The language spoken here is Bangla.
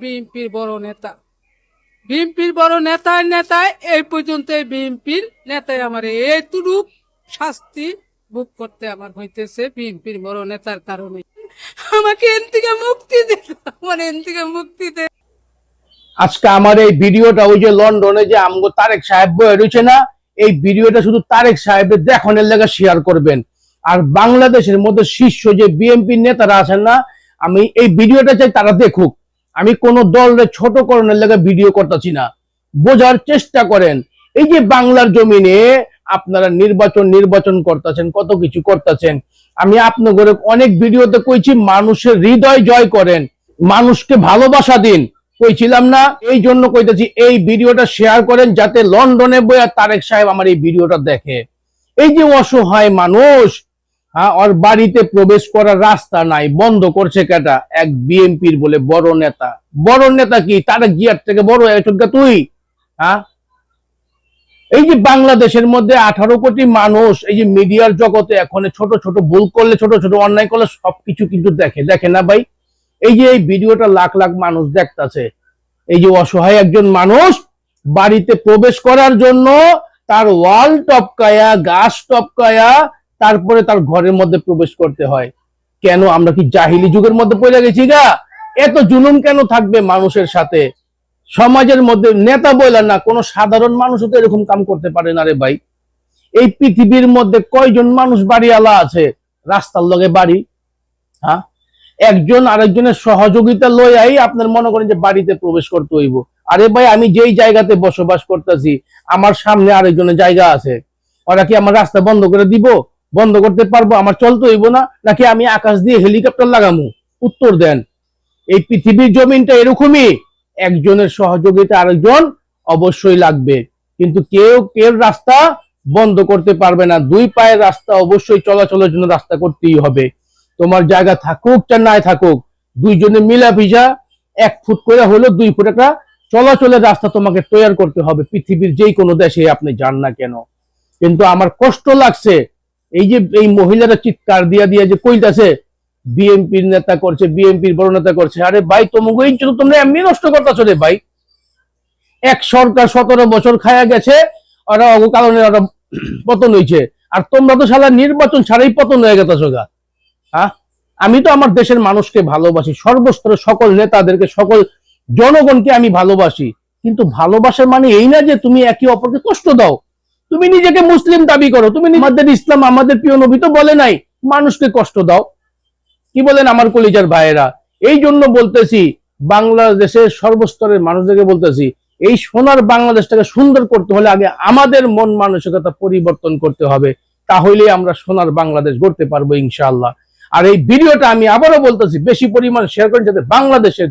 বিএনপির বড় নেতা। বিএনপির বড় নেতার নেতায় এই পর্যন্ত বিএনপির নেতায় আমার এইটুকু শাস্তি ভোগ করতে আমার হইতেছে বিএনপির বড় নেতার কারণে। আমাকে এন থেকে মুক্তি দে, আমার এন থেকে মুক্তি দে। আজকে আমার এই ভিডিওটা ওই যে লন্ডনে যে আমগো তারেক সাহেব রয়েছে না, এই ভিডিওটা শুধু তারেক সাহেবের দেখানোর লেগে শেয়ার করবেন। আর বাংলাদেশের মধ্যে শীর্ষ যে বিএনপি নেতারা আছেন না, আমি এই ভিডিওটা চাই তারা দেখুক। আমি কোন দলের ছোট করণের লেগে ভিডিও করতেছি না। বোঝার চেষ্টা করেন। এই যে বাংলার জমিনে আপনারা নির্বাচন নির্বাচন করতেছেন, কত কিছু করতেছেন। আমি আপনাদের অনেক ভিডিওতে কইছি, মানুষের হৃদয় জয় করেন। মানুষকে ভালোবাসা দিন। কইছিলাম না, এই জন্য কইতেছি, এই ভিডিওটা শেয়ার করেন যাতে লন্ডনে বইয়া তারেক সাহেব আমার এই ভিডিওটা দেখে। এই যে অসহায় মানুষ হ্যাঁ ওর বাড়িতে প্রবেশ করার রাস্তা নাই, বন্ধ করছে কেটা? এক বিএনপির বলে বড় নেতা। বড় নেতা কি? তারেক জিয়ার থেকে বড় এটুকা তুই। হ্যাঁ? এই যে বাংলাদেশের মধ্যে আঠারো কোটি মানুষ, এই যে মিডিয়ার জগতে এখন ছোট ছোট ভুল করলে, ছোট ছোট অন্যায় করলে সবকিছু কিন্তু দেখে। দেখে না ভাই? এই যে এই ভিডিওটা লাখ লাখ মানুষ দেখতাছে। এই যে অসহায় একজন মানুষ বাড়িতে প্রবেশ করার জন্য তার ওয়াল টপকায়া, গাছ টপকায়া তারপরে তার ঘরের মধ্যে প্রবেশ করতে হয়। কেন? আমরা কি জাহিলি যুগের মধ্যে পড়ে গেছি গা? এত জুলুম কেন থাকবে মানুষের সাথে? সমাজের মধ্যে নেতা বইলা না, কোনো সাধারণ মানুষও তো এরকম কাম করতে পারে না রে ভাই। এই পৃথিবীর মধ্যে কয়জন মানুষ বাড়িওয়ালা আছে? রাস্তার লগে বাড়ি হ্যাঁ? একজন আরেকজনের সহযোগিতা লই আই আপনার মনে করেন যে বাড়িতে প্রবেশ করতে হইব। আরে ভাই, আমি যেই জায়গাতে বসবাস করতেছি, আমার সামনে আরেকজনের জায়গা আছে। ওরা কি আমার রাস্তা বন্ধ করে দিব? বন্ধ করতে পারব, আমার চলতে হইব না, নাকি আমি আকাশ দিয়ে হেলিকপ্টার লাগামু? উত্তর দেন, এই পৃথিবীর জমিনটা এরকমই, একজনের সহযোগিতা আরেকজন অবশ্যই লাগবে। কিন্তু কেউ কেউ রাস্তা বন্ধ করতে পারবে না, দুই পায়ের রাস্তা অবশ্যই চলাচলের জন্য রাস্তা করতেই হবে। তোমার জায়গা থাকুক চার নাই থাকুক, দুইজনে মিলা ভিজা, এক ফুট করে হলো দুই ফুট একটা চলাচলের রাস্তা তোমাকে তৈরি করতে হবে, পৃথিবীর যেই কোনো দেশে আপনি যান না কেন। কিন্তু আমার কষ্ট লাগছে এই যে এই মহিলারা চিৎকার দিয়া দিয়া যে কইতাছে, বিএনপির নেতা করছে, বিএনপির বড় নেতা করছে, আরে ভাই তোমাকে এই তোমরা এমনি নষ্ট করতেছো রে ভাই। এক সরকার সতেরো বছর খায়া গেছে ওরা কারণে ওরা পতন হয়েছে আর তোমরা তো সারা নির্বাচন ছাড়াই পতন হয়ে গেছো গা। হ্যাঁ আমি তো আমার দেশের মানুষকে ভালোবাসি, সর্বস্তরে সকল নেতাদেরকে, সকল জনগণকে আমি ভালোবাসি। কিন্তু ভালোবাসার মানে এই না যে তুমি একে অপরকে কষ্ট দাও। তুমি নিজেকে মুসলিম দাবি করো। তুমি আমাদের ইসলাম, আমাদের প্রিয় নবী তো বলে নাই, মানুষকে কষ্ট দাও। কি বলেন আমার কলিজার ভাইয়েরা? এই জন্য বলতেছি, বাংলাদেশের সর্বস্তরের মানুষদেরকে বলতেছি, এই সোনার বাংলাদেশটাকে সুন্দর করতে হলে আগে আমাদের মন মানসিকতা পরিবর্তন করতে হবে তাহলে আমরা সোনার বাংলাদেশ গড়তে পারব ইনশাআল্লাহ। আর এই ভিডিওটা আমি আবারও বলতেছি, বেশি পরিমাণ শেয়ার করেন যাতে বাংলাদেশের